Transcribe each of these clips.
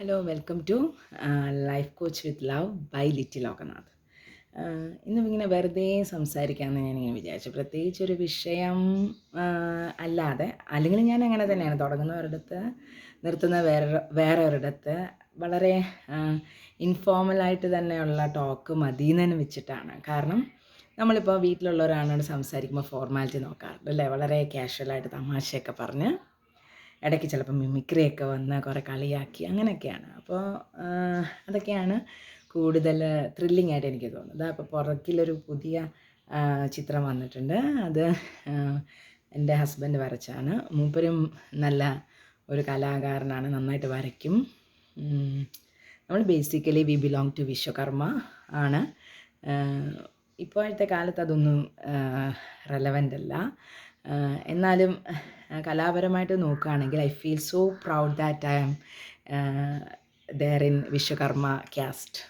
Hello welcome to life coach with love by little Loknath ഇന്നും ഇങ്ങനെ വെറുതെ സംസാരിക്കാമെന്ന് ഞാനിങ്ങനെ വിചാരിച്ചു. പ്രത്യേകിച്ച് ഒരു വിഷയം അല്ലാതെ അല്ലെങ്കിൽ ഞാൻ അങ്ങനെ തന്നെയാണ് തുടങ്ങുന്നവരിടത്ത് നിർത്തുന്ന വേറെ വേറെ ഒരിടത്ത് വളരെ ഇൻഫോർമലായിട്ട് തന്നെയുള്ള ടോക്ക് മതി തന്നെ വെച്ചിട്ടാണ്. കാരണം നമ്മളിപ്പോൾ വീട്ടിലുള്ളവരാണോട് സംസാരിക്കുമ്പോൾ ഫോർമാലിറ്റി നോക്കാറുണ്ട് അല്ലേ? വളരെ കാഷ്വലായിട്ട് തമാശയൊക്കെ പറഞ്ഞ് ഇടയ്ക്ക് ചിലപ്പോൾ മിമിക്രിയൊക്കെ വന്ന് കുറേ കളിയാക്കി അങ്ങനെയൊക്കെയാണ്. അപ്പോൾ അതൊക്കെയാണ് കൂടുതൽ ത്രില്ലിംഗ് ആയിട്ട് എനിക്ക് തോന്നുന്നത്. അപ്പോൾ പുറകിലൊരു പുതിയ ചിത്രം വന്നിട്ടുണ്ട്. അത് എന്റെ ഹസ്ബൻഡ് വരച്ചാണ്. മൂപ്പരും നല്ല ഒരു കലാകാരനാണ്. നന്നായിട്ട് വരയ്ക്കും. നമ്മൾ basically we belong to Vishwakarma ആണ്. ഇപ്പോഴത്തെ കാലത്ത് അതൊന്നും റെലവന്റ് അല്ല. എന്നാലും കലാപരമായിട്ട് നോക്കുകയാണെങ്കിൽ I feel so proud that I am there in Vishwakarma caste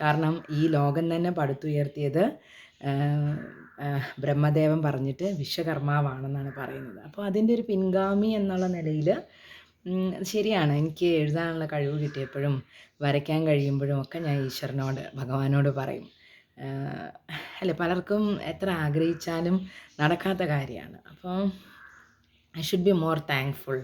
കാരണം ഈ ലോകം തന്നെ പടുത്തുയർത്തിയത് ബ്രഹ്മദേവൻ പറഞ്ഞിട്ട് വിശ്വകർമാവാണെന്നാണ് പറയുന്നത്. അപ്പോൾ അതിന്റെ ഒരു പിൻഗാമി എന്നുള്ള നിലയിൽ ശരിയാണ്. എനിക്ക് എഴുതാനുള്ള കഴിവ് കിട്ടിയപ്പോഴും വരയ്ക്കാൻ കഴിയുമ്പോഴും ഒക്കെ ഞാൻ ഈശ്വരനോട് ഭഗവാനോട് പറയും. അല്ല പലർക്കും എത്ര ആഗ്രഹിച്ചാലും നടക്കാത്ത കാര്യമാണ്. അപ്പോൾ I should be more thankful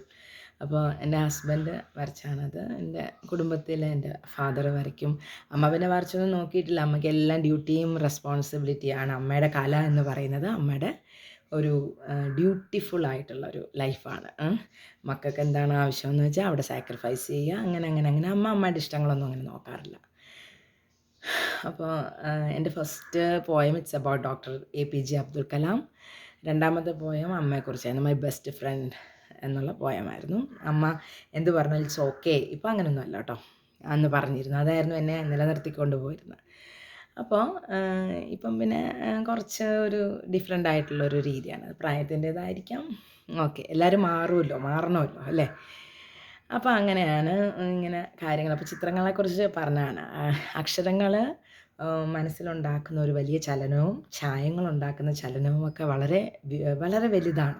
അപ്പോൾ എന്റെ ഹസ്ബൻഡ് വരച്ചാണത്. എന്റെ കുടുംബത്തിൽ എന്റെ ഫാദർ വരയ്ക്കും. അമ്മ പിന്നെ വരച്ചൊന്നും നോക്കിയിട്ടില്ല. അമ്മയ്ക്ക് എല്ലാം ഡ്യൂട്ടിയും റെസ്പോൺസിബിലിറ്റിയാണ് അമ്മയുടെ കല എന്ന് പറയുന്നത് അമ്മയുടെ ഒരു ഡ്യൂട്ടിഫുൾ ആയിട്ടുള്ള ഒരു ലൈഫാണ് മക്കൾക്ക് എന്താണ് ആവശ്യമെന്ന് വെച്ചാൽ അവിടെ സാക്രിഫൈസ് ചെയ്യുക. അങ്ങനെ അങ്ങനെ അങ്ങനെ. അമ്മ അമ്മയുടെ ഇഷ്ടങ്ങളൊന്നും അങ്ങനെ നോക്കാറില്ല. അപ്പോൾ എന്റെ first poem it's about doctor A P J Abdul Kalam രണ്ടാമത്തെ പോയം അമ്മയെക്കുറിച്ചായിരുന്നു മൈ ബെസ്റ്റ് ഫ്രണ്ട് എന്നുള്ള പോയമായിരുന്നു അമ്മ എന്ത് പറഞ്ഞാൽ ഇറ്റ്സ് ഓക്കെ ഇപ്പം അങ്ങനെയൊന്നും അല്ല കേട്ടോ അന്ന് പറഞ്ഞിരുന്നു അതായിരുന്നു എന്നെ നിലനിർത്തിക്കൊണ്ട് പോയിരുന്നത് അപ്പോൾ ഇപ്പം പിന്നെ കുറച്ച് ഒരു ഡിഫറെന്റ് ആയിട്ടുള്ളൊരു രീതിയാണ്. പ്രായത്തിന്റേതായിരിക്കാം. ഓക്കെ എല്ലാവരും മാറുമല്ലോ മാറണമല്ലോ അല്ലേ? അപ്പോൾ അങ്ങനെയാണ് ഇങ്ങനെ കാര്യങ്ങൾ. അപ്പോൾ ചിത്രങ്ങളെക്കുറിച്ച് പറഞ്ഞാണ് അക്ഷരങ്ങൾ മനസ്സിലുണ്ടാക്കുന്ന ഒരു വലിയ ചലനവും ചായങ്ങളുണ്ടാക്കുന്ന ചലനവും ഒക്കെ വളരെ വളരെ വലുതാണ്.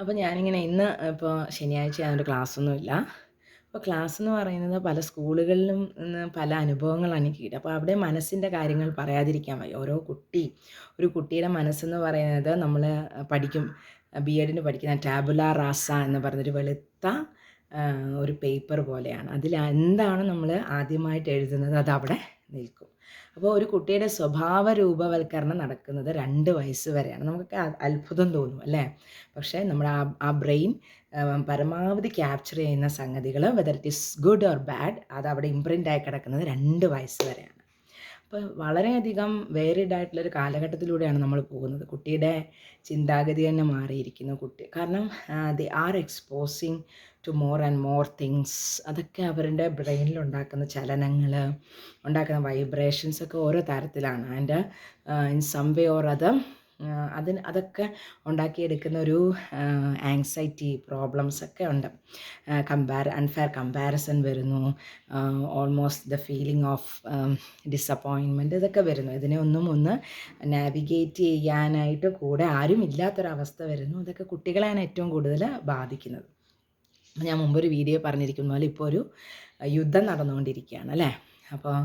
അപ്പോൾ ഞാനിങ്ങനെ ഇന്ന് ഇപ്പോൾ ശനിയാഴ്ച ഞാനൊരു ക്ലാസ്സൊന്നുമില്ല. അപ്പോൾ ക്ലാസ് എന്ന് പറയുന്നത് പല സ്കൂളുകളിലും നിന്ന് പല അനുഭവങ്ങളാണ് എനിക്ക് കിട്ടുക അപ്പോൾ അവിടെ മനസ്സിന്റെ കാര്യങ്ങൾ പറയാതിരിക്കാൻ വയ്യ. ഓരോ കുട്ടി ഒരു കുട്ടിയുടെ മനസ്സെന്ന് പറയുന്നത് നമ്മൾ പഠിക്കും ബി എഡിന് പഠിക്കുന്ന ടാബുല റാസ എന്ന് പറയുന്നൊരു വെളുത്ത ഒരു പേപ്പർ പോലെയാണ്. അതിൽ എന്താണ് നമ്മൾ ആദ്യമായിട്ട് എഴുതുന്നത്? അത് അവിടെ നിൽക്കും. അപ്പോൾ ഒരു കുട്ടിയുടെ സ്വഭാവ രൂപവൽക്കരണം നടക്കുന്നത് രണ്ട് വയസ്സ് വരെയാണ്. നമുക്കൊക്കെ അത്ഭുതം തോന്നും അല്ലേ? പക്ഷേ നമ്മുടെ ആ ആ ബ്രെയിൻ പരമാവധി ക്യാപ്ചർ ചെയ്യുന്ന സംഗതികൾ whether it is good or bad അത് അവിടെ ഇമ്പ്രിന്റ് ആയി കിടക്കുന്നത് രണ്ട് വയസ്സ് വരെയാണ്. അപ്പോൾ വളരെയധികം വേറിഡ് ആയിട്ടുള്ളൊരു കാലഘട്ടത്തിലൂടെയാണ് നമ്മൾ പോകുന്നത്. കുട്ടിയുടെ ചിന്താഗതി തന്നെ മാറിയിരിക്കുന്നു കുട്ടി. കാരണം they are exposing to more and more things അതൊക്കെ അവരുടെ ബ്രെയിനിൽ ഉണ്ടാക്കുന്ന ചലനങ്ങൾ ഉണ്ടാക്കുന്ന വൈബ്രേഷൻസ് ഒക്കെ ഓരോ തരത്തിലാണ്. And in some way or അത് അതിന് അതൊക്കെ ഉണ്ടാക്കിയെടുക്കുന്ന ഒരു ആങ്സൈറ്റി പ്രോബ്ലംസ് ഒക്കെ ഉണ്ട്. കമ്പാർ അൺഫെയർ കമ്പാരിസൺ വരുന്നു. Almost the feeling of disappointment ഇതൊക്കെ വരുന്നു. ഇതിനെ ഒന്നും ഒന്ന് നാവിഗേറ്റ് ചെയ്യാനായിട്ട് കൂടെ ആരും ഇല്ലാത്തൊരവസ്ഥ വരുന്നു. ഇതൊക്കെ കുട്ടികളെയാണ് ഏറ്റവും കൂടുതൽ ബാധിക്കുന്നത്. ഞാൻ മുമ്പൊരു വീഡിയോ പറഞ്ഞിരിക്കുന്ന പോലെ ഇപ്പോൾ ഒരു യുദ്ധം നടന്നുകൊണ്ടിരിക്കുകയാണ് അല്ലേ? അപ്പോൾ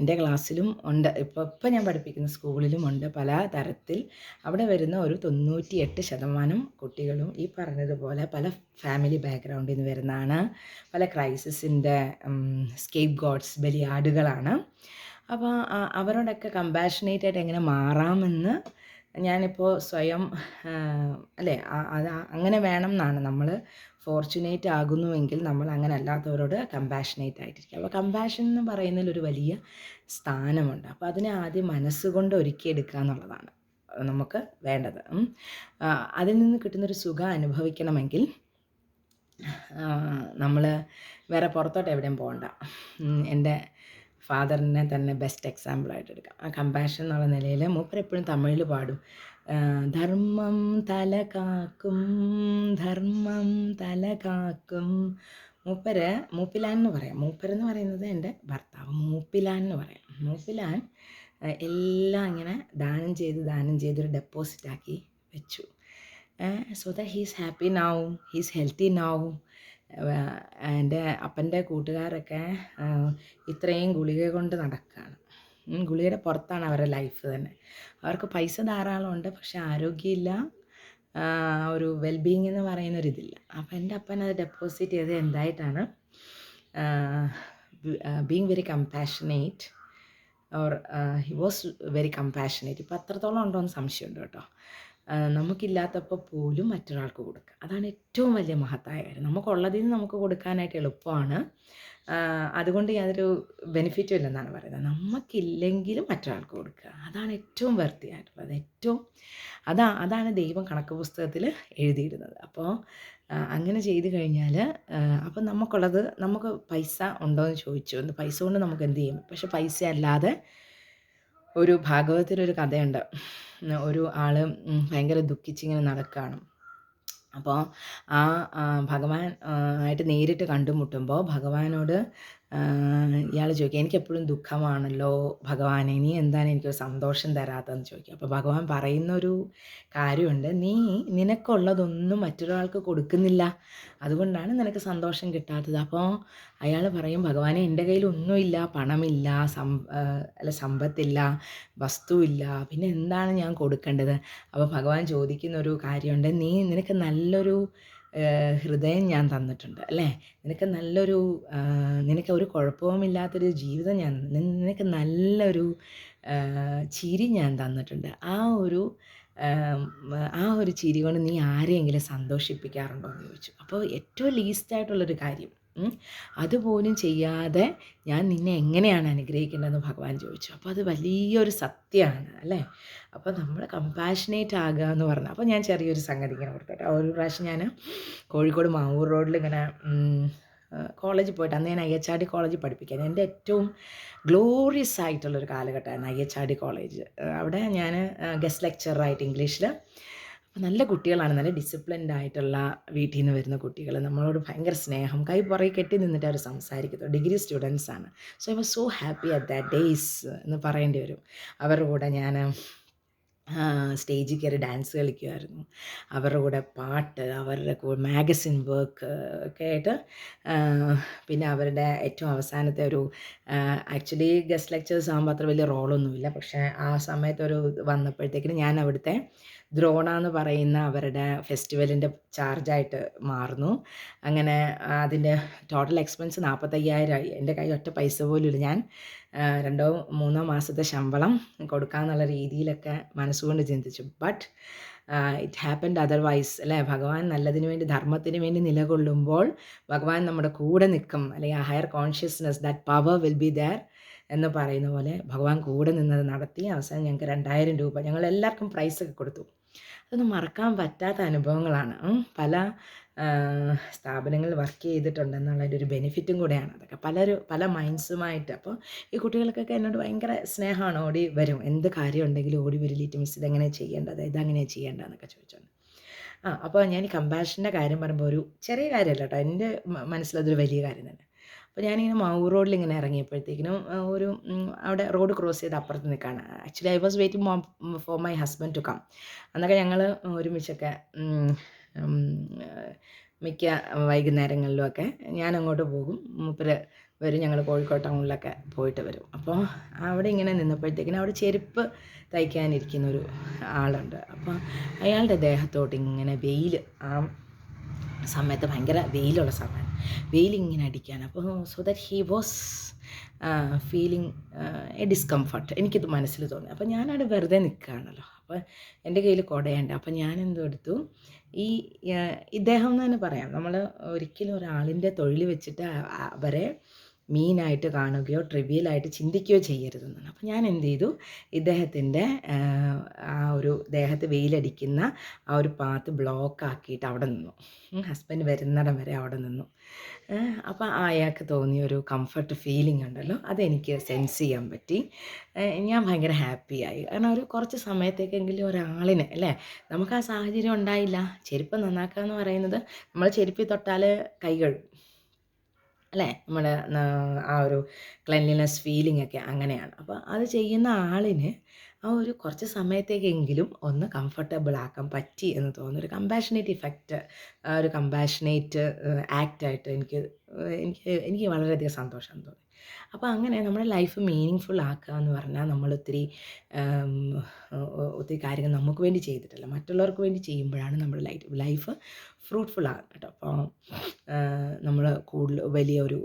എന്റെ ക്ലാസ്സിലും ഉണ്ട്. ഇപ്പോൾ ഇപ്പോൾ ഞാൻ പഠിപ്പിക്കുന്ന സ്കൂളിലും ഉണ്ട് പല തരത്തിൽ. അവിടെ വരുന്ന ഒരു തൊണ്ണൂറ്റി എട്ട് ശതമാനം കുട്ടികളും ഈ പറഞ്ഞതുപോലെ പല ഫാമിലി ബാക്ക്ഗ്രൗണ്ടിൽ നിന്ന് വരുന്നതാണ്. പല ക്രൈസിസിന്റെ സ്കേപ്പ് ഗോഡ്സ് ബലിയാടുകളാണ്. അപ്പോൾ അവരോടൊക്കെ കമ്പാഷനേറ്റ് ആയിട്ട് എങ്ങനെ മാറാമെന്ന് ഞാനിപ്പോൾ സ്വയം അല്ലെ അത് അങ്ങനെ വേണം എന്നാണ് നമ്മൾ ഫോർച്ചുനേറ്റ് ആകുന്നുവെങ്കിൽ നമ്മൾ അങ്ങനെ അല്ലാത്തവരോട് കമ്പാഷനേറ്റ് ആയിട്ടിരിക്കുക. അപ്പോൾ കമ്പാഷൻ എന്ന് പറയുന്നതിൽ ഒരു വലിയ സ്ഥാനമുണ്ട്. അപ്പോൾ അതിനെ ആദ്യം മനസ്സുകൊണ്ട് ഒരുക്കിയെടുക്കുക എന്നുള്ളതാണ് നമുക്ക് വേണ്ടത്. അതിൽ നിന്ന് കിട്ടുന്നൊരു സുഖം അനുഭവിക്കണമെങ്കിൽ നമ്മൾ വേറെ പുറത്തോട്ട് എവിടെയും പോകണ്ട എന്റെ ഫാദറിനെ തന്നെ ബെസ്റ്റ് എക്സാമ്പിളായിട്ട് എടുക്കാം. ആ കമ്പാഷൻ എന്നുള്ള നിലയിൽ മൂപ്പർ എപ്പോഴും തമിഴിൽ പാടും. ധർമ്മം തല കാക്കും ധർമ്മം തല കാക്കും. മൂപ്പര് മൂപ്പിലാൻ എന്ന് പറയാം. മൂപ്പരെന്ന് പറയുന്നത് എന്റെ ഭർത്താവ് മൂപ്പിലാൻ എന്ന് പറയാം. മൂപ്പിലാൻ എല്ലാം ഇങ്ങനെ ദാനം ചെയ്ത് ദാനം ചെയ്തൊരു ഡെപ്പോസിറ്റ് ആക്കി വെച്ചു. സോ ദ ഹീസ് ഹാപ്പി നാവും ഹീസ് ഹെൽത്തി നൗ എന്റെ അപ്പന്റെ കൂട്ടുകാരൊക്കെ ഇത്രയും ഗുളിക കൊണ്ട് നടക്കുകയാണ് ഗുളികയുടെ പുറത്താണ് അവരുടെ ലൈഫ് തന്നെ. അവർക്ക് പൈസ ധാരാളം ഉണ്ട് പക്ഷെ ആരോഗ്യമില്ല. ഒരു വെൽബീങ് എന്ന് പറയുന്നൊരിതില്ല അപ്പം എന്റെ അപ്പൻ അത് ഡെപ്പോസിറ്റ് ചെയ്ത് എന്തായിട്ടാണ് being very compassionate or he was very compassionate ഇപ്പം അത്രത്തോളം ഉണ്ടോ എന്ന് സംശയമുണ്ട് കേട്ടോ. നമുക്കില്ലാത്തപ്പോൾ പോലും മറ്റൊരാൾക്ക് കൊടുക്കുക. അതാണ് ഏറ്റവും വലിയ മഹത്തായ കാര്യം. നമുക്കുള്ളതിൽ നിന്ന് നമുക്ക് കൊടുക്കാനായിട്ട് എളുപ്പമാണ്. അതുകൊണ്ട് യാതൊരു ബെനിഫിറ്റും ഇല്ലെന്നാണ് പറയുന്നത്. നമുക്കില്ലെങ്കിലും മറ്റൊരാൾക്ക് കൊടുക്കുക. അതാണ് ഏറ്റവും വൃത്തിയായിട്ടുള്ളത് ഏറ്റവും അതാ അതാണ് ദൈവം കണക്ക് പുസ്തകത്തിൽ എഴുതിയിരുന്നത് അപ്പോൾ അങ്ങനെ ചെയ്തു കഴിഞ്ഞാൽ അപ്പം നമുക്കുള്ളത് നമുക്ക് പൈസ ഉണ്ടോ എന്ന് ചോദിച്ചു. പൈസ കൊണ്ട് നമുക്ക് എന്ത് ചെയ്യും? പക്ഷെ പൈസ അല്ലാതെ ഒരു ഭാഗവതത്തിലൊരു കഥയുണ്ട്. ഒരു ആൾ ഭയങ്കര ദുഃഖിച്ചിങ്ങനെ നടക്കുകയാണ് അപ്പോൾ ആ ഭഗവാൻ ആയിട്ട് നേരിട്ട് കണ്ടുമുട്ടുമ്പോൾ ഭഗവാനോട് ഇയാൾ ചോദിക്കുക എനിക്കെപ്പോഴും ദുഃഖമാണല്ലോ ഭഗവാനെ നീ എന്താണ് എനിക്കൊരു സന്തോഷം തരാത്തതെന്ന് ചോദിക്കുക അപ്പോൾ ഭഗവാൻ പറയുന്നൊരു കാര്യമുണ്ട് നീ നിനക്കുള്ളതൊന്നും മറ്റൊരാൾക്ക് കൊടുക്കുന്നില്ല. അതുകൊണ്ടാണ് നിനക്ക് സന്തോഷം കിട്ടാത്തത്. അപ്പോൾ അയാൾ പറയും ഭഗവാനെ എന്റെ കയ്യിൽ ഒന്നുമില്ല പണമില്ല സം അല്ല സമ്പത്തില്ല വസ്തുവില്ല പിന്നെ എന്താണ് ഞാൻ കൊടുക്കേണ്ടത്? അപ്പോൾ ഭഗവാൻ ചോദിക്കുന്നൊരു കാര്യമുണ്ട് നീ നിനക്ക് നല്ലൊരു ഹൃദയം ഞാൻ തന്നിട്ടുണ്ട് അല്ലേ? നിനക്ക് നല്ലൊരു നിനക്ക് ഒരു കുഴപ്പവുമില്ലാത്തൊരു ജീവിതം ഞാൻ നിനക്ക് നല്ലൊരു ചിരി ഞാൻ തന്നിട്ടുണ്ട്. ആ ഒരു ആ ഒരു ചിരി കൊണ്ട് നീ ആരെയെങ്കിലും സന്തോഷിപ്പിക്കാറുണ്ടോ എന്ന് ചോദിച്ചു. അപ്പോൾ ഏറ്റവും ലീസ്റ്റായിട്ടുള്ളൊരു കാര്യം അതുപോലും ചെയ്യാതെ ഞാൻ നിന്നെ എങ്ങനെയാണ് അനുഗ്രഹിക്കേണ്ടതെന്ന് ഭഗവാൻ ചോദിച്ചു. അപ്പോൾ അത് വലിയൊരു സത്യമാണ് അല്ലേ? അപ്പോൾ നമ്മൾ കമ്പാഷനേറ്റ് ആകുക എന്ന് പറഞ്ഞു. അപ്പോൾ ഞാൻ ചെറിയൊരു സംഗതി ഇങ്ങനെ കൊടുത്തോട്ടെ. ഒരു പ്രാവശ്യം ഞാൻ കോഴിക്കോട് മാവൂർ റോഡിൽ ഇങ്ങനെ കോളേജിൽ പോയിട്ട് അന്ന് ഞാൻ അയ്യച്ചാടി കോളേജിൽ പഠിപ്പിക്കാൻ. എന്റെ ഏറ്റവും ഗ്ലോറിയസ് ആയിട്ടുള്ളൊരു കാലഘട്ടമായിരുന്നു അയ്യച്ചാടി കോളേജ്. അവിടെ ഞാൻ ഗസ്റ്റ് ലെക്ചറായിട്ട് ഇംഗ്ലീഷിൽ നല്ല കുട്ടികളാണ്. നല്ല ഡിസിപ്ലിൻഡ് ആയിട്ടുള്ള വീട്ടിൽ നിന്ന് വരുന്ന കുട്ടികൾ നമ്മളോട് ഭയങ്കര സ്നേഹം കൈ പുറകെ കെട്ടി നിന്നിട്ട് അവർ സംസാരിക്കുന്നത് ഡിഗ്രി സ്റ്റുഡൻസ് ആണ്. So I was so happy at that days എന്ന് പറയേണ്ടി വരും. അവരുടെ കൂടെ ഞാൻ സ്റ്റേജിൽ കയറി ഡാൻസ് കളിക്കുമായിരുന്നു അവരുടെ കൂടെ പാട്ട് അവരുടെ കൂടെ മാഗസിൻ വർക്ക് ഒക്കെ ആയിട്ട് പിന്നെ അവരുടെ ഏറ്റവും അവസാനത്തെ ഒരു ആക്ച്വലി ഗസ്റ്റ് ലെക്ചേഴ്സ് ആകുമ്പോൾ അത്ര വലിയ റോളൊന്നുമില്ല. പക്ഷേ ആ സമയത്തൊരു വന്നപ്പോഴത്തേക്കിന് ഞാൻ അവിടുത്തെ ദ്രോണ എന്ന് പറയുന്ന അവരുടെ ഫെസ്റ്റിവലിന്റെ ചാർജായിട്ട് മാറുന്നു. അങ്ങനെ അതിന്റെ ടോട്ടൽ എക്സ്പെൻസ് നാൽപ്പത്തയ്യായിരമായി എന്റെ കയ്യിൽ ഒറ്റ പൈസ പോലും ഇല്ല ഞാൻ രണ്ടോ മൂന്നോ മാസത്തെ ശമ്പളം കൊടുക്കാമെന്നുള്ള രീതിയിലൊക്കെ മനസ്സുകൊണ്ട് ചിന്തിച്ചു. ബട്ട് ഇറ്റ് ഹാപ്പൻഡ് അതർവൈസ് അല്ലേ? ഭഗവാൻ നല്ലതിന് വേണ്ടി ധർമ്മത്തിന് വേണ്ടി നിലകൊള്ളുമ്പോൾ ഭഗവാൻ നമ്മുടെ കൂടെ നിൽക്കും. അല്ലെങ്കിൽ ആ higher consciousness that power will be there എന്ന് പറയുന്ന പോലെ ഭഗവാൻ കൂടെ നിന്നത് നടത്തി അവസാനം ഞങ്ങൾക്ക് രണ്ടായിരം രൂപ. ഞങ്ങൾ എല്ലാവർക്കും പ്രൈസൊക്കെ കൊടുത്തു. അതൊന്നും മറക്കാൻ പറ്റാത്ത അനുഭവങ്ങളാണ്. പല സ്ഥാപനങ്ങളിൽ വർക്ക് ചെയ്തിട്ടുണ്ടെന്നുള്ളതിന്റെ ഒരു ബെനിഫിറ്റും കൂടെയാണ്. അതൊക്കെ പലരും പല മൈൻഡ്സുമായിട്ട്. അപ്പോൾ ഈ കുട്ടികൾക്കൊക്കെ എന്നോട് ഭയങ്കര സ്നേഹമാണ് ഓടി വരും. എന്ത് കാര്യം ഉണ്ടെങ്കിലും ഓടി വരും. ലിറ്റ് മിസ് ഇതെങ്ങനെ ചെയ്യേണ്ടത്? ഇതങ്ങനെ ചെയ്യേണ്ടതെന്നൊക്കെ ചോദിച്ചോണ്ട്. ആ അപ്പോൾ ഞാൻ കമ്പാഷന്റെ കാര്യം പറയുമ്പോൾ ഒരു ചെറിയ കാര്യമല്ല കേട്ടോ. എന്റെ മനസ്സിലതൊരു വലിയ കാര്യം തന്നെ. അപ്പോൾ ഞാനിങ്ങനെ മാവൂർ റോഡിൽ ഇങ്ങനെ ഇറങ്ങിയപ്പോഴത്തേക്കിനും ഒരു അവിടെ റോഡ് ക്രോസ് ചെയ്ത് അപ്പുറത്ത് നിൽക്കുകയാണ് actually I was waiting for my husband to come. അന്നൊക്കെ ഞങ്ങൾ ഒരുമിച്ചൊക്കെ മിക്ക വൈകുന്നേരങ്ങളിലുമൊക്കെ ഞാൻ അങ്ങോട്ട് പോകും. മൂപ്പര് വരും ഞങ്ങൾ കോഴിക്കോട് ടൗണിലൊക്കെ പോയിട്ട് വരും. അപ്പോൾ അവിടെ ഇങ്ങനെ നിന്നപ്പോഴത്തേക്കിനും അവിടെ ചെരുപ്പ് തയ്ക്കാനിരിക്കുന്ന ഒരു ആളുണ്ട്. അപ്പോൾ അയാളുടെ ദേഹത്തോട്ട് ഇങ്ങനെ വെയിൽ ആ സമയത്ത് ഭയങ്കര വെയിലുള്ള സമയം. വെയിലിങ്ങനെ അടിക്കാൻ. അപ്പോൾ so that he was feeling a discomfort എനിക്കിത് മനസ്സിൽ തോന്നി. അപ്പോൾ ഞാനവിടെ വെറുതെ നിൽക്കുകയാണല്ലോ. അപ്പോൾ എന്റെ കയ്യിൽ കുടയുണ്ട്. അപ്പോൾ ഞാൻ എന്തോ എടുത്തു? ഈ ഇദ്ദേഹം എന്ന് തന്നെ പറയാം. നമ്മൾ ഒരിക്കലും ഒരാളിന്റെ തൊഴിൽ വെച്ചിട്ട് അവരെ മീനായിട്ട് കാണുകയോ ട്രിവിയലായിട്ട് ചിന്തിക്കുകയോ ചെയ്യരുതെന്നാണ്. അപ്പോൾ ഞാൻ എന്ത് ചെയ്തു? ഇദ്ദേഹത്തിന്റെ ആ ഒരു ദേഹത്ത് വെയിലടിക്കുന്ന ആ ഒരു പാത്ത് ബ്ലോക്ക് ആക്കിയിട്ട് അവിടെ നിന്നു. ഹസ്ബൻഡ് വരുന്നിടം വരെ അവിടെ നിന്നു. അപ്പോൾ അയാൾക്ക് തോന്നിയ ഒരു കംഫർട്ട് ഫീലിംഗ് ഉണ്ടല്ലോ അതെനിക്ക് സെൻസ് ചെയ്യാൻ പറ്റി. ഞാൻ ഭയങ്കര ഹാപ്പിയായി കാരണം ഒരു കുറച്ച് സമയത്തേക്കെങ്കിലും ഒരാളിനെ അല്ലേ? നമുക്ക് ആ സാഹചര്യം ഉണ്ടായില്ല. ചെരുപ്പ് നന്നാക്കുക എന്ന് പറയുന്നത് നമ്മൾ ചെരുപ്പിൽ തൊട്ടാൽ കൈ അല്ലേ? നമ്മുടെ ആ ഒരു ക്ലെൻലിനെസ് ഫീലിംഗ് ഒക്കെ അങ്ങനെയാണ്. അപ്പോൾ അത് ചെയ്യുന്ന ആളിന് ആ ഒരു കുറച്ച് സമയത്തേക്കെങ്കിലും ഒന്ന് കംഫർട്ടബിൾ ആക്കാൻ പറ്റി എന്ന് തോന്നുന്നു. ഒരു കമ്പാഷനേറ്റ് ഇഫക്റ്റ് ഒരു കമ്പാഷനേറ്റ് ആക്റ്റായിട്ട് എനിക്ക് എനിക്ക് എനിക്ക് വളരെയധികം സന്തോഷം തോന്നി. അപ്പോൾ അങ്ങനെ നമ്മുടെ ലൈഫ് മീനിങ് ഫുൾ ആക്കുക എന്ന് പറഞ്ഞാൽ നമ്മൾ ഒത്തിരി ഒത്തിരി കാര്യങ്ങൾ നമുക്ക് വേണ്ടി ചെയ്തിട്ടില്ല. മറ്റുള്ളവർക്ക് വേണ്ടി ചെയ്യുമ്പോഴാണ് നമ്മുടെ ലൈഫ് ലൈഫ് ഫ്രൂട്ട്ഫുൾ ആകുന്നത് കേട്ടോ. അപ്പോൾ നമ്മൾ കൂടുതൽ വലിയ ഒരു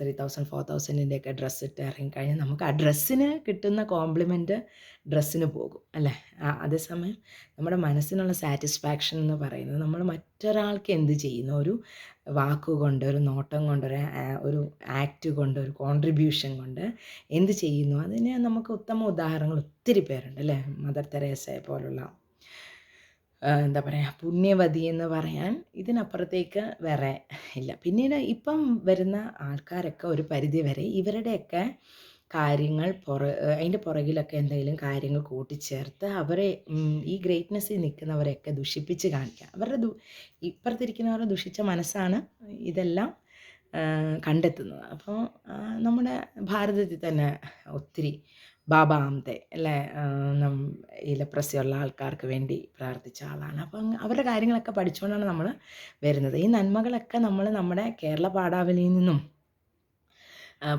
ത്രീ തൗസൻഡ് ഫോർ തൗസൻഡിന്റെയൊക്കെ ഡ്രസ്സ് ഇട്ട് ഇറങ്ങിക്കഴിഞ്ഞാൽ നമുക്ക് ആ ഡ്രസ്സിന് കിട്ടുന്ന കോംപ്ലിമെന്റ് ഡ്രസ്സിന് പോകും അല്ലേ? അതേസമയം നമ്മുടെ മനസ്സിനുള്ള സാറ്റിസ്ഫാക്ഷൻ എന്ന് പറയുന്നത് നമ്മൾ മറ്റൊരാൾക്ക് എന്ത് ചെയ്യുന്ന ഒരു വാക്കുകൊണ്ട് ഒരു നോട്ടം കൊണ്ട് ഒരു ഒരു ആക്റ്റ് കൊണ്ട് ഒരു കോൺട്രിബ്യൂഷൻ കൊണ്ട് എന്ത് ചെയ്യുന്നു? അതിന് നമുക്ക് ഉത്തമ ഉദാഹരണങ്ങൾ ഒത്തിരി പേരുണ്ട് അല്ലേ? മദർ തെരേസയെ പോലുള്ള എന്താ പറയുക പുണ്യവതി എന്ന് പറയാൻ ഇതിനപ്പുറത്തേക്ക് വേറെ ഇല്ല. പിന്നീട് ഇപ്പം വരുന്ന ആൾക്കാരൊക്കെ ഒരു പരിധി വരെ ഇവരുടെയൊക്കെ കാര്യങ്ങൾ പുറ അതിന്റെ പുറകിലൊക്കെ എന്തെങ്കിലും കാര്യങ്ങൾ കൂട്ടിച്ചേർത്ത് അവരെ ഈ ഗ്രേറ്റ്നെസ്സിൽ നിൽക്കുന്നവരെയൊക്കെ ദുഷിപ്പിച്ച് കാണിക്കുക അവരുടെ ദു ഇപ്പുറത്തിരിക്കുന്നവരുടെ ദുഷിച്ച മനസ്സാണ് ഇതെല്ലാം കണ്ടെത്തുന്നത്. അപ്പോൾ നമ്മുടെ ഭാരതത്തിൽ തന്നെ ഒത്തിരി ബാബ ആംതെ അല്ലേ ഇലപ്രസിയുള്ള ലെപ്രസിയുള്ള ആൾക്കാർക്ക് വേണ്ടി പ്രാർത്ഥിച്ച ആളാണ്. അപ്പം അവരുടെ കാര്യങ്ങളൊക്കെ പഠിച്ചുകൊണ്ടാണ് നമ്മൾ വരുന്നത്. ഈ നന്മകളൊക്കെ നമ്മൾ നമ്മുടെ കേരള പാഠാവലിയിൽ നിന്നും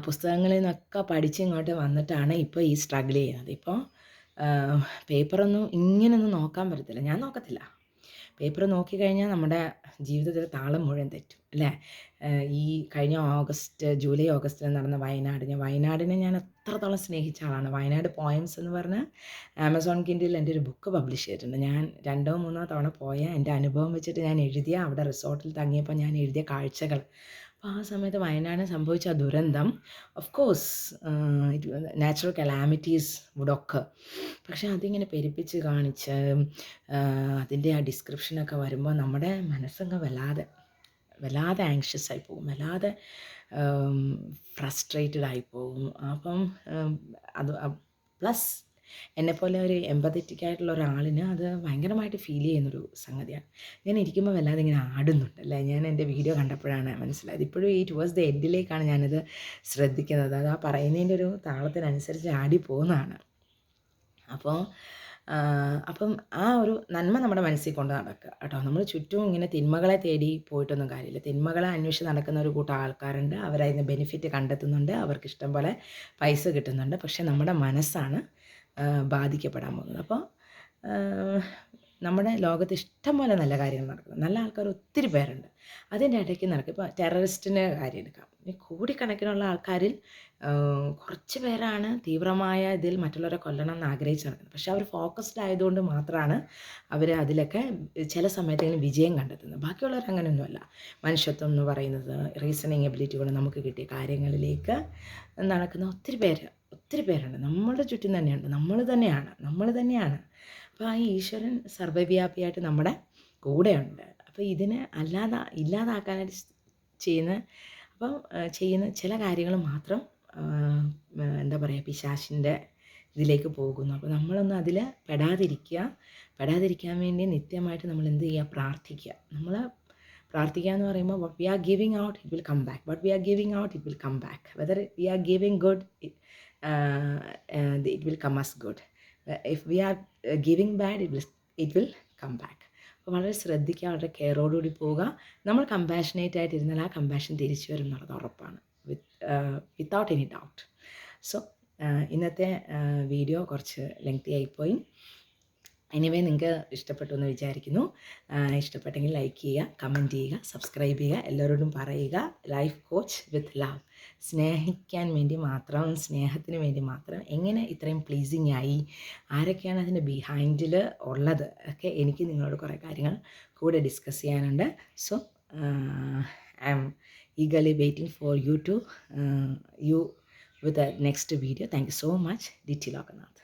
പുസ്തകങ്ങളിൽ നിന്നൊക്കെ പഠിച്ച് ഇങ്ങോട്ട് വന്നിട്ടാണ് ഇപ്പോൾ ഈ സ്ട്രഗിൾ ചെയ്യുന്നത്. ഇപ്പോൾ പേപ്പറൊന്നും ഇങ്ങനെയൊന്നും നോക്കാൻ പറ്റത്തില്ല. ഞാൻ നോക്കത്തില്ല. പേപ്പർ നോക്കിക്കഴിഞ്ഞാൽ നമ്മുടെ ജീവിതത്തിൽ താളം മുഴുവൻ തെറ്റും അല്ലേ? ഈ കഴിഞ്ഞ ഓഗസ്റ്റ് ജൂലൈ ഓഗസ്റ്റിൽ നടന്ന വയനാട് ഞാൻ വയനാടിനെ ഞാൻ എത്രത്തോളം സ്നേഹിച്ച ആളാണ്. വയനാട് പോയംസ് എന്ന് പറഞ്ഞ ആമസോൺ കിൻഡിൽ എന്റെ ഒരു ബുക്ക് പബ്ലിഷ് ചെയ്തിട്ടുണ്ട്. ഞാൻ രണ്ടോ മൂന്നോ തവണ പോയ എന്റെ അനുഭവം വെച്ചിട്ട് ഞാൻ എഴുതിയ അവിടെ റിസോർട്ടിൽ തങ്ങിയപ്പോൾ ഞാൻ എഴുതിയ കാഴ്ചകൾ. അപ്പോൾ ആ സമയത്ത് വയനാടിന് സംഭവിച്ച ദുരന്തം. ഓഫ് കോഴ്സ് നാച്ചുറൽ കലാമിറ്റീസ് വുഡൊക്കെ പക്ഷേ അതിങ്ങനെ പെരുപ്പിച്ച് കാണിച്ച് അതിന്റെ ആ ഡിസ്ക്രിപ്ഷനൊക്കെ വരുമ്പോൾ നമ്മുടെ മനസ്സങ്ങ് വല്ലാതെ വല്ലാതെ ആങ്ഷ്യസ് ആയി പോകും. വല്ലാതെ ഫ്രസ്ട്രേറ്റഡ് ആയി പോകും. അപ്പം അത് പ്ലസ് എന്നെപ്പോലെ ഒരു എമ്പതറ്റിക് ആയിട്ടുള്ള ഒരാളിന് അത് ഭയങ്കരമായിട്ട് ഫീൽ ചെയ്യുന്നൊരു സംഗതിയാണ്. ഞാൻ ഇരിക്കുമ്പോൾ വല്ലാതെ ഇങ്ങനെ ആടുന്നുണ്ട് അല്ലേ? ഞാൻ എന്റെ വീഡിയോ കണ്ടപ്പോഴാണ് മനസ്സിലായത്. ഇപ്പോഴും ഈ ടുവേഴ്സ് ദ എൻഡിലേക്കാണ് ഞാനത് ശ്രദ്ധിക്കുന്നത്. അത് ആ പറയുന്നതിന്റെ ഒരു താളത്തിനനുസരിച്ച് ആടി പോകുന്നതാണ് അപ്പോൾ അപ്പം ആ ഒരു നന്മ നമ്മുടെ മനസ്സിൽ കൊണ്ട് നടക്കുക കേട്ടോ. നമ്മൾ ചുറ്റും ഇങ്ങനെ തിന്മകളെ തേടി പോയിട്ടൊന്നും കാര്യമില്ല. തിന്മകളെ അന്വേഷിച്ച് നടക്കുന്ന ഒരു കൂട്ടം ആൾക്കാരുണ്ട്. അവരതിന് ബെനിഫിറ്റ് കണ്ടെത്തുന്നുണ്ട്. അവർക്ക് ഇഷ്ടം പോലെ പൈസ കിട്ടുന്നുണ്ട്. പക്ഷേ നമ്മുടെ മനസ്സാണ് ബാധിക്കപ്പെടാൻ പോകുന്നത് അപ്പോൾ നമ്മുടെ ലോകത്ത് ഇഷ്ടംപോലെ നല്ല കാര്യങ്ങൾ നടക്കുന്നു. നല്ല ആൾക്കാർ ഒത്തിരി പേരുണ്ട്. അതിന്റെ ഇടയ്ക്ക് നടക്കും. ഇപ്പോൾ ടെററിസ്റ്റിന്റെ കാര്യം എടുക്കാം. ഈ കോടിക്കണക്കിനുള്ള ആൾക്കാരിൽ കുറച്ച് പേരാണ് തീവ്രമായ ഇതിൽ മറ്റുള്ളവരെ കൊല്ലണം എന്ന് ആഗ്രഹിച്ച് നടക്കുന്നത്. പക്ഷേ അവർ ഫോക്കസ്ഡ് ആയതുകൊണ്ട് മാത്രമാണ് അവർ അതിലൊക്കെ ചില സമയത്തെങ്കിലും വിജയം കണ്ടെത്തുന്നത്. ബാക്കിയുള്ളവർ അങ്ങനെയൊന്നുമല്ല. മനുഷ്യത്വം എന്ന് പറയുന്നത് റീസണിങ് എബിലിറ്റി കൊണ്ട് നമുക്ക് കിട്ടിയ കാര്യങ്ങളിലേക്ക് നടക്കുന്ന ഒത്തിരി പേര് ഒത്തിരി പേരുണ്ട്. നമ്മളുടെ ചുറ്റും തന്നെയുണ്ട്. നമ്മൾ തന്നെയാണ്. നമ്മൾ തന്നെയാണ്. അപ്പോൾ ആ ഈശ്വരൻ സർവവ്യാപിയായിട്ട് നമ്മുടെ കൂടെയുണ്ട്. അപ്പോൾ ഇതിനെ അല്ലാതെ ഇല്ലാതാക്കാനായിട്ട് ചെയ്യുന്ന അപ്പം ചെയ്യുന്ന ചില കാര്യങ്ങൾ മാത്രം എന്താ പറയുക പിശാശിന്റെ ഇതിലേക്ക് പോകുന്നു. അപ്പോൾ നമ്മളൊന്ന് അതിൽ പെടാതിരിക്കുക. പെടാതിരിക്കാൻ വേണ്ടി നിത്യമായിട്ട് നമ്മൾ എന്ത് ചെയ്യുക? പ്രാർത്ഥിക്കുക. നമ്മൾ പ്രാർത്ഥിക്കുക എന്ന് പറയുമ്പോൾ what we are giving out it will come back what we are giving out it will come back whether we are giving good it will come as good if we are giving bad it will it will come back അപ്പോൾ വളരെ ശ്രദ്ധിക്കുക വളരെ കെയറോടുകൂടി പോവുക. നമ്മൾ compassionate ആയിട്ടിരുന്നാൽ ആ compassion തിരിച്ചു വരും എന്നുള്ളത് ഉറപ്പാണ് with without any doubt so ഇന്നത്തെ വീഡിയോ കുറച്ച് ലെങ്തി ആയിപ്പോയി. എനിവേ നിങ്ങൾക്ക് ഇഷ്ടപ്പെട്ടു എന്ന് വിചാരിക്കുന്നു ഇഷ്ടപ്പെട്ടെങ്കിൽ ലൈക്ക് ചെയ്യുക കമന്റ് ചെയ്യുക സബ്സ്ക്രൈബ് ചെയ്യുക എല്ലാവരോടും പറയുക. ലൈഫ് കോച്ച് വിത്ത് ലവ് സ്നേഹിക്കാൻ വേണ്ടി മാത്രം സ്നേഹത്തിന് വേണ്ടി മാത്രം എങ്ങനെ ഇത്രയും പ്ലീസിങ് ആയി? ആരൊക്കെയാണ് അതിന്റെ ബിഹൈൻഡിൽ ഉള്ളത്? ഒക്കെ എനിക്ക് നിങ്ങളോട് കുറേ കാര്യങ്ങൾ കൂടെ ഡിസ്കസ് ചെയ്യാനുണ്ട്. So I'm eagerly waiting for you to you with next video thank you so much ഡിറ്റി Loknath